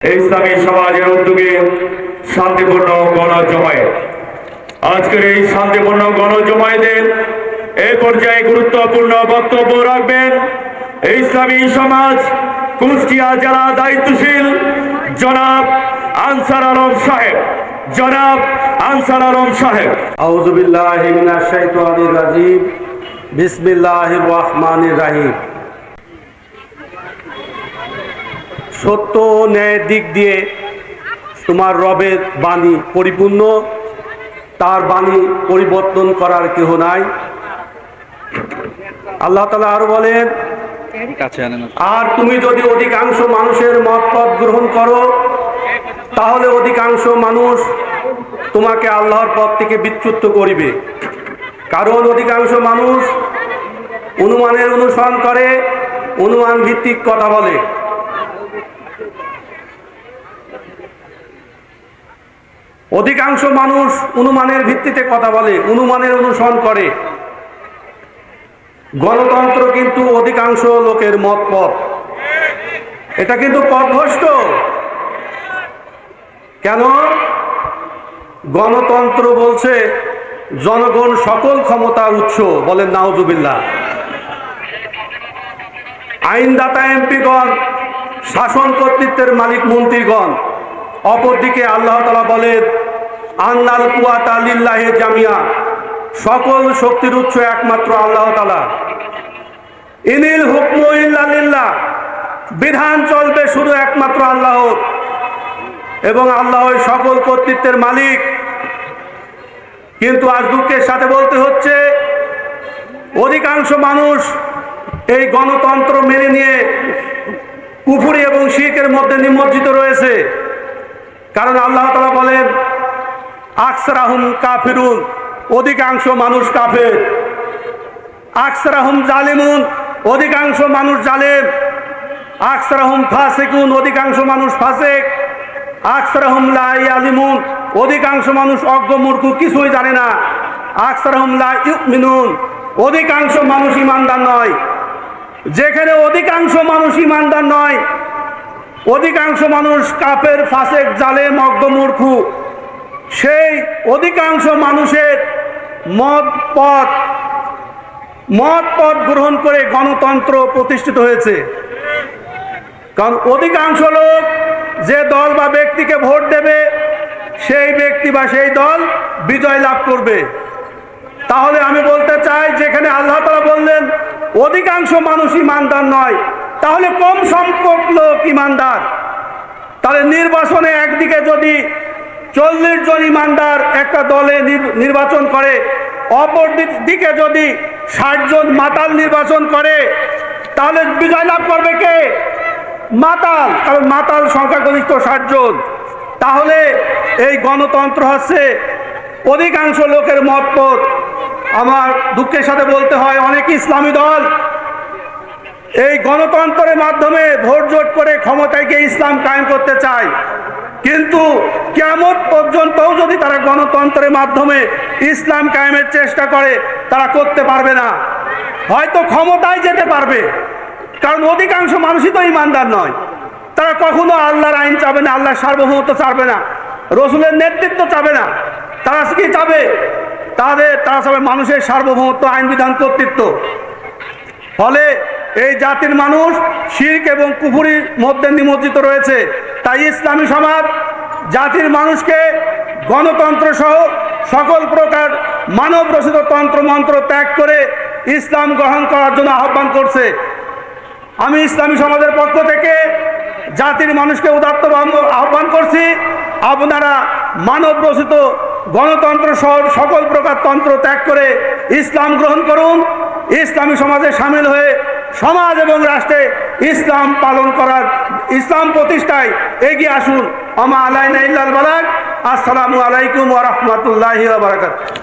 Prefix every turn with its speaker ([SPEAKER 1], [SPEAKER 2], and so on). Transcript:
[SPEAKER 1] ইসলামী সমাজের উদ্যোগে শান্তিপূর্ণ গণজমায়েত। আজকের এই শান্তিপূর্ণ গণজমায়েতের এই পর্যায়ে গুরুত্বপূর্ণ বক্তব্য রাখবেন ইসলামী সমাজ কুষ্টিয়া জেলা দায়িত্বশীল জনাব আনসার আলম সাহেব। জনাব আনসার আলম সাহেব।
[SPEAKER 2] আউযু বিল্লাহি মিনাশ শাইতানির রাজিম। বিসমিল্লাহির রহমানির রহিম। সত্য ও ন্যায়ের দিক দিয়ে তোমার রবের বাণী পরিপূর্ণ তার বাণী পরিবর্তন করার কেহ নাই। আল্লাহ তালা আরও বলেন আর তুমি যদি অধিকাংশ মানুষের মত পথ গ্রহণ করো তাহলে অধিকাংশ মানুষ তোমাকে আল্লাহর পথ থেকে বিচ্যুত করিবে। কারণ অধিকাংশ মানুষ অনুমানের অনুসরণ করে অনুমান ভিত্তিক কথা বলে। অধিকাংশ মানুষ অনুমানের ভিত্তিতে কথা বলে, অনুমানের অনুসরণ করে। গণতন্ত্র কিন্তু অধিকাংশ লোকের মত পথ। এটা কিন্তু পথভ্রষ্ট। কেন? গণতন্ত্র বলছে জনগণ সকল ক্ষমতার উৎস, বলেন নাওজুবিল্লা আইনদাতা এমপিগণ, শাসন কর্তৃত্বের মালিক মন্ত্রীগণ, অপরদিকে আল্লাহ তালা বলেন আন্নাল কুয়াতা লিল্লাহে জামিয়া। সকল শক্তির উৎস একমাত্র আল্লাহ তালা ইনিল হুকম ইল্লাল্লাহ বিধান চলবে শুধু একমাত্র আল্লাহ। এবং আল্লাহ সকল কর্তৃত্বের মালিক। কিন্তু আজ দুঃখের সাথে বলতে হচ্ছে, অধিকাংশ মানুষ এই গণতন্ত্র মেনে নিয়ে কুফুরি এবং শিখের মধ্যে নিমজ্জিত রয়েছে। কারণ আল্লাহ তালা বলেন আকসরাহুম কাফিরুন, অধিকাংশ মানুষ কাফের। আকসরাহুম জালিমুন, অধিকাংশ মানুষ জালেম। আকসরাহুম ফাসিকুন, অধিকাংশ মানুষ ফাসেক। আকসরাহুম লাই আলিমুন অধিকাংশ মানুষ অজ্ঞ, মূর্খ, কিছুই জানে না। আকসরাহুম লা ইউমিনুন, অধিকাংশ মানুষ ইমানদার নয়। যেখানে অধিকাংশ মানুষ ইমানদার নয়, অধিকাংশ মানুষ কাপের ফাসেক, জালেম, অজ্ঞ, মূর্খ। সেই অধিকাংশ মানুষের মত পথ মত পথ গ্রহণ করে গণতন্ত্র প্রতিষ্ঠিত হয়েছে। কারণ অধিকাংশ লোক যে দল বা ব্যক্তিকে ভোট দেবে, সেই ব্যক্তি বা সেই দল বিজয় লাভ করবে। তাহলে আমি বলতে চাই, যেখানে আল্লাহ তালা বললেন, অধিকাংশ মানুষ ইমানদার নয়। তাহলে কম সংখ্যক লোক ইমানদার। তাহলে নির্বাচনে একদিকে যদি চল্লিশ জন ইমানদার একটা দলে নির- নির্বাচন করে, অপর দিকে যদি ষাট জন মাতাল নির্বাচন করে, তাহলে বিজয় লাভ করবে কে? মাতাল। কারণ মাতাল সংখ্যাগরিষ্ঠ ষাট জন। তাহলে এই গণতন্ত্র হচ্ছে অধিকাংশ লোকের মতপথ। আমার দুঃখের সাথে বলতে হয়, অনেক ইসলামী দল এই গণতন্ত্রের মাধ্যমে ভোট জোট করে ক্ষমতায় গিয়ে ইসলাম কায়েম করতে চায়। কিন্তু কেমন পর্যন্তও যদি তারা গণতন্ত্রের মাধ্যমে ইসলাম কায়েমের চেষ্টা করে, তারা করতে পারবে না। হয়তো ক্ষমতায় যেতে পারবে, কারণ অধিকাংশ মানুষই তো ইমানদার নয়। তারা কখনো আল্লাহর আইন চাবে না, আল্লাহর সার্বভৌমত্ব চাবে না, রসুলের নেতৃত্ব চাবে না। তারা কি চাবে? তাদের, তারা চাবে মানুষের সার্বভৌমত্ব, আইন, বিধান, কর্তৃত্ব। ফলে এই জাতির মানুষ শির্ক এবং কুফুরির মধ্যে নিমজ্জিত রয়েছে। তাই ইসলামী সমাজ, জাতির মানুষকে গণতন্ত্র সহ সকল প্রকার মানব রচিত তন্ত্রমন্ত্র ত্যাগ করে ইসলাম গ্রহণ করার জন্য আহ্বান করছে। আমি ইসলামী সমাজের পক্ষ থেকে জাতির মানুষকে উদাত্ত আহ্বান করছি, আপনারা মানব রচিত গণতন্ত্র সহ সকল প্রকার তন্ত্র ত্যাগ করে ইসলাম গ্রহণ করুন। ইসলামী সমাজে সামিল হয়ে সমাজ এবং রাষ্ট্রে ইসলাম পালন করার, ইসলাম প্রতিষ্ঠায় এগিয়ে আসুন। আমা আলাইনা ইল্লাল বালাক আসসালামু আলাইকুম ওয়া বারাকাতুহু।